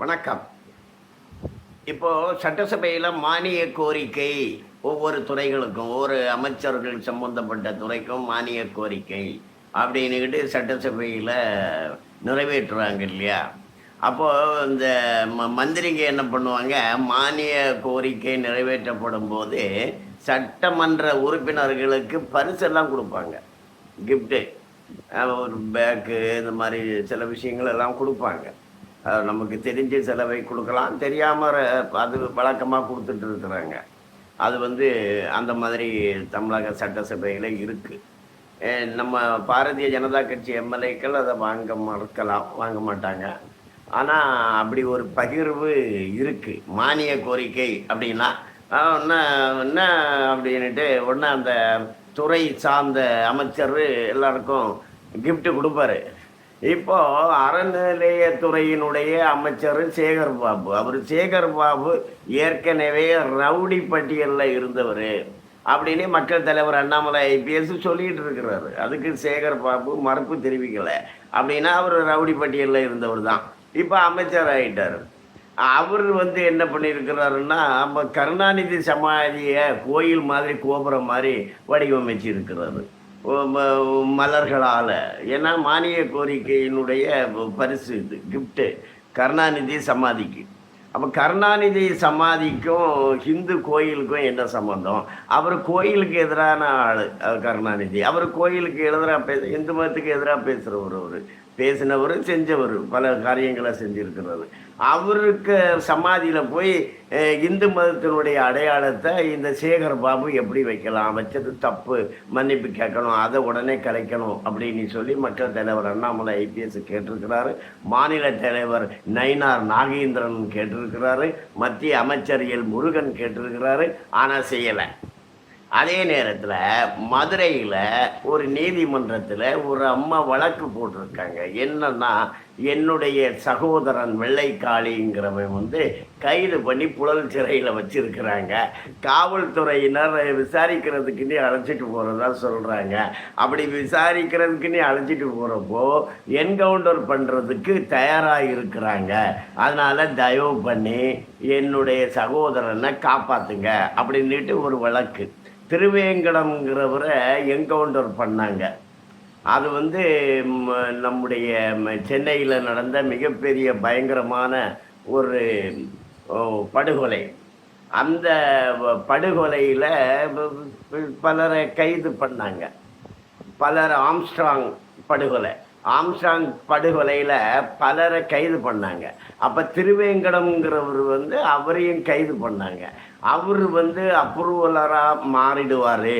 வணக்கம். இப்போ சட்டசபையில் மானிய கோரிக்கை ஒவ்வொரு துறைகளுக்கும் ஒவ்வொரு அமைச்சர்கள் சம்பந்தப்பட்ட துறைக்கும் மானிய கோரிக்கை அப்படின்னுக்கிட்டு சட்டசபையில் நிறைவேற்றுறாங்க இல்லையா? அப்போது இந்த ம மந்திரிங்க என்ன பண்ணுவாங்க? மானிய கோரிக்கை நிறைவேற்றப்படும் போது சட்டமன்ற உறுப்பினர்களுக்கு பரிசெல்லாம் கொடுப்பாங்க. கிஃப்ட்டு ஒரு பேக்கு இந்த மாதிரி சில விஷயங்கள் எல்லாம் கொடுப்பாங்க. நமக்கு தெரிஞ்ச செலவை கொடுக்கலாம். தெரியாமல் அது வழக்கமாக கொடுத்துட்டு இருக்கிறாங்க அது வந்து அந்த மாதிரி தமிழக சட்டசபையில் இருக்குது நம்ம பாரதிய ஜனதா கட்சி எம்எல்ஏக்கள் அதை வாங்க மறுக்கலாம் வாங்க மாட்டாங்க. ஆனால் அப்படி ஒரு பகிர்வு இருக்குது மானிய கோரிக்கை அப்படின்னா ஒன்று என்ன அப்படின்ட்டு ஒன்று அந்த துறை சார்ந்த அமைச்சர் எல்லாருக்கும் கிஃப்ட்டு கொடுப்பாரு. இப்போ அறநிலையத்துறையினுடைய அமைச்சர் சேகர் பாபு. அவர் சேகர் பாபு ஏற்கனவே ரவுடி பட்டியலில் இருந்தவர் அப்படின்னு மக்கள் தலைவர் அண்ணாமலை ஐபிஎஸ் சொல்லிட்டு இருக்கிறாரு. அதுக்கு சேகர் பாபு மறுப்பு தெரிவிக்கலை அப்படின்னா அவர் ரவுடி பட்டியலில் இருந்தவர் தான். இப்போ அமைச்சர் ஆகிட்டார் அவர் வந்து என்ன பண்ணியிருக்கிறாருன்னா நம்ம கருணாநிதி சமாதியை கோயில் மாதிரி கோபுரம் மாதிரி வடிவமைச்சு இருக்கிறாரு மலர்களால். ஏன்னா மானிய கோரிக்கையினுடைய பரிசு இது கிஃப்ட்டு கருணாநிதி சமாதிக்கு. அப்போ கருணாநிதி சமாதிக்கும் ஹிந்து கோயிலுக்கும் என்ன சம்மந்தம் அவர் கோயிலுக்கு எதிரான ஆள் கருணாநிதி. அவர் கோயிலுக்கு எதிராக பேச இந்து மதத்துக்கு எதிராக பேசுகிறவர் அவர். பேசினவர் செஞ்சவர் பல காரியங்களை செஞ்சுருக்கிறாரு அவருக்கு சமாதியில் போய் இந்து மதத்தினுடைய அடையாளத்தை இந்த சேகர் பாபு எப்படி வைக்கலாம்? வச்சது தப்பு மன்னிப்பு கேட்கணும் அதை உடனே கலைக்கணும் அப்படின்னு சொல்லி மக்கள் தலைவர் அண்ணாமலை ஐபிஎஸ் கேட்டிருக்கிறாரு. மாநில தலைவர் நயினார் நாகேந்திரன் கேட்டிருக்கிறாரு. மத்திய அமைச்சர் எல் முருகன் கேட்டிருக்கிறாரு. ஆனால் செய்யலை. அதே நேரத்தில் மதுரையில் ஒரு நீதிமன்றத்தில் ஒரு அம்மா வழக்கு போட்டிருக்காங்க. என்னன்னா என்னுடைய சகோதரன் வெள்ளைக்காளிங்கிறவன் வந்து கைது பண்ணி புழல் சிறையில் வச்சிருக்கிறாங்க. காவல்துறையினர் விசாரிக்கிறதுக்குன்னே அழைச்சிட்டு போகிறதா சொல்கிறாங்க அப்படி விசாரிக்கிறதுக்குன்னே அழைச்சிட்டு போகிறப்போ என்கவுண்டர் பண்ணுறதுக்கு தயாராக இருக்கிறாங்க. அதனால் தயவு பண்ணி என்னுடைய சகோதரனை காப்பாற்றுங்க அப்படின்ட்டு ஒரு வழக்கு. திருவேங்கடம்ங்கிறவரை என்கவுண்டர் பண்ணாங்க. அது வந்து நம்முடைய சென்னையில் நடந்த மிகப்பெரிய பயங்கரமான ஒரு படுகொலை. அந்த படுகொலையில் பலரை கைது பண்ணாங்க. பலர் ஆம்ஸ்ட்ராங் படுகொலை. ஆம்சாங் படுகொலையில் பலரை கைது பண்ணாங்க. அப்போ திருவேங்கடம்ங்கிறவர் வந்து அவரையும் கைது பண்ணாங்க. அவர் வந்து அப்ரூவலராக மாறிடுவார்.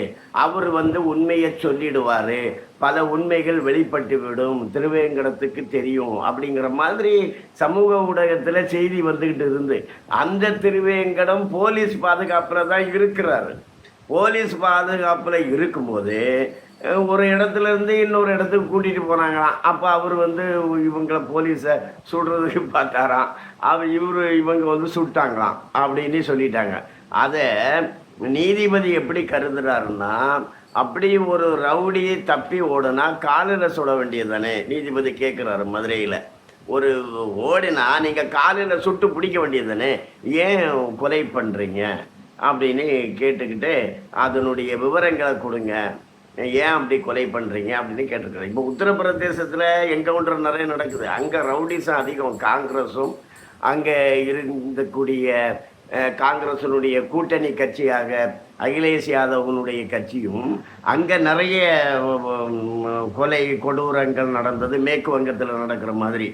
அவர் வந்து உண்மையை சொல்லிடுவார். பல உண்மைகள் வெளிப்பட்டு விடும். திருவேங்கடத்துக்கு தெரியும் அப்படிங்கிற மாதிரி சமூக ஊடகத்தில் செய்தி வந்துக்கிட்டு இருந்து. அந்த திருவேங்கடம் போலீஸ் பாதுகாப்பில் தான் இருக்கிறாரு. போலீஸ் பாதுகாப்பில் இருக்கும்போது ஒரு இடத்துல இருந்து இன்னொரு இடத்துக்கு கூட்டிகிட்டு போனாங்களாம். அப்போ அவர் வந்து இவங்களை போலீஸை சுடுறதுக்கு பார்த்தாராம். அவர் இவர் இவங்க வந்து சுட்டாங்களாம் அப்படின்னு சொல்லிட்டாங்க. அதை நீதிபதி எப்படி கருதுறாருன்னா அப்படி ஒரு ரவுடியை தப்பி ஓடுனா காலில் சுட வேண்டியது தானே நீதிபதி கேட்குறாரு மதுரையில். ஒரு ஓடினா நீங்கள் காலில் சுட்டு பிடிக்க வேண்டியது தானே ஏன் கொலை பண்ணுறீங்க அப்படின்னு கேட்டுக்கிட்டு அதனுடைய விவரங்களை கொடுங்க. ஏன் அப்படி கொலை பண்ணுறீங்க அப்படின்னு கேட்டிருக்காரு. இப்போ உத்தரப்பிரதேசத்தில் என்கவுண்டர் நிறைய நடக்குது. அங்கே ரவுடிஸும் அதிகம். காங்கிரஸும் அங்கே இருந்தக்கூடிய காங்கிரஸினுடைய கூட்டணி கட்சியாக அகிலேஷ் யாதவனுடைய கட்சியும் அங்கே நிறைய கொலை கொடூரங்கள் நடந்தது. மேற்கு வங்கத்தில் நடக்கிற மாதிரி.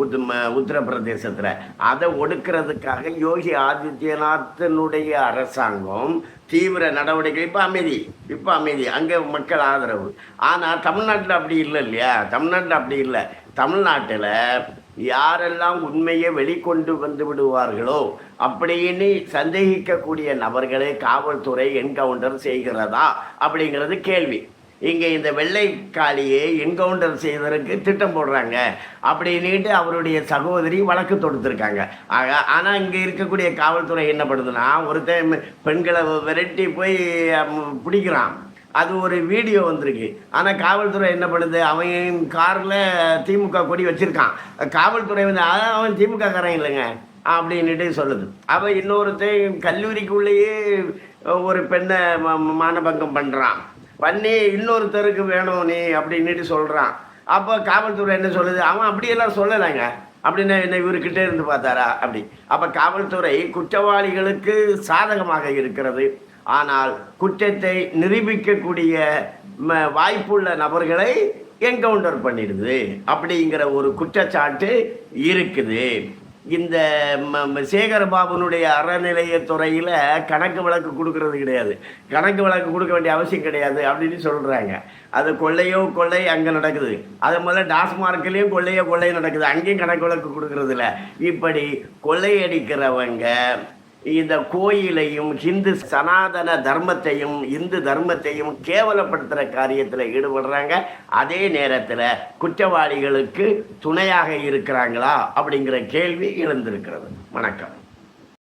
உத் ம- உத்தரப்பிரதேசத்தில். அதை ஒடுக்கிறதுக்காக யோகி ஆதித்யநாத்தினுடைய அரசாங்கம் தீவிர நடவடிக்கை. இப்போ அமைதி இப்போ அமைதி. அங்கே மக்கள் ஆதரவு. ஆனால் தமிழ்நாட்டில் அப்படி இல்லை இல்லையா? தமிழ்நாட்டில் அப்படி இல்லை. தமிழ்நாட்டில் யாரெல்லாம் உண்மையை வெளிக்கொண்டு வந்து விடுவார்களோ அப்படின்னு சந்தேகிக்கக்கூடிய நபர்களை காவல்துறை என்கவுண்டர் செய்கிறதா அப்படிங்கிறது கேள்வி. இங்கே இந்த வெள்ளைக்காளியை என்கவுண்டர் செய்வதற்கு திட்டம் போடுறாங்க. அப்படின்னுட்டு அவருடைய சகோதரி வழக்கு தொடுத்திருக்காங்க. ஆக ஆனால் இங்கே இருக்கக்கூடிய காவல்துறை என்ன பண்ணுதுன்னா ஒருத்தன் பெண்களை விரட்டி போய் பிடிக்கிறான். அது ஒரு வீடியோ வந்திருக்கு. ஆனால் காவல்துறை என்ன பண்ணுது? அவன் காரில் திமுக கொடி வச்சுருக்கான். காவல்துறை வந்து அவன் திமுக காரன் இல்லைங்க அப்படின்னுட்டு சொல்லுது. அவன் இன்னொருத்தன் கல்லூரிக்குள்ளேயே ஒரு பெண்ணை மானபங்கம் பண்ணுறான் பண்ணி இன்னொருத்தருக்கு வேணும் நீ அப்படின்னுட்டு சொல்கிறான் அப்போ காவல்துறை என்ன சொல்லுது? அவன் அப்படியெல்லாம் சொல்லலைங்க. அப்படின்னா என்ன இவர்கிட்ட இருந்து பார்த்தாரா? அப்படி. அப்போ காவல்துறை குற்றவாளிகளுக்கு சாதகமாக இருக்கிறது. ஆனால் குற்றத்தை நிரூபிக்கக்கூடிய ம- வாய்ப்புள்ள நபர்களை என்கவுண்டர் பண்ணிடுது. அப்படிங்கிற ஒரு குற்றச்சாட்டு இருக்குது. இந்த ம- சேகரபாபுனுடைய அறநிலையத்துறையில் கணக்கு வழக்கு கொடுக்கறது கிடையாது. கணக்கு வழக்கு கொடுக்க வேண்டிய அவசியம் கிடையாது அப்படின்னு சொல்கிறாங்க அது கொள்ளையோ கொள்ளை அங்கே நடக்குது. அது முதல்ல டாஸ்மார்க்லேயும் கொள்ளையோ கொள்ளை நடக்குது. அங்கேயும் கணக்கு வழக்கு கொடுக்கறதில்ல. இப்படி கொள்ளையடிக்கிறவங்க இந்த கோயிலையும் ஹிந்து சனாதன தர்மத்தையும் இந்து தர்மத்தையும் கேவலப்படுத்துகிற காரியத்தில் ஈடுபடுறாங்க. அதே நேரத்தில் குற்றவாளிகளுக்கு துணையாக இருக்கிறாங்களா அப்படிங்கிற கேள்வி எழுந்திருக்கிறது. வணக்கம்.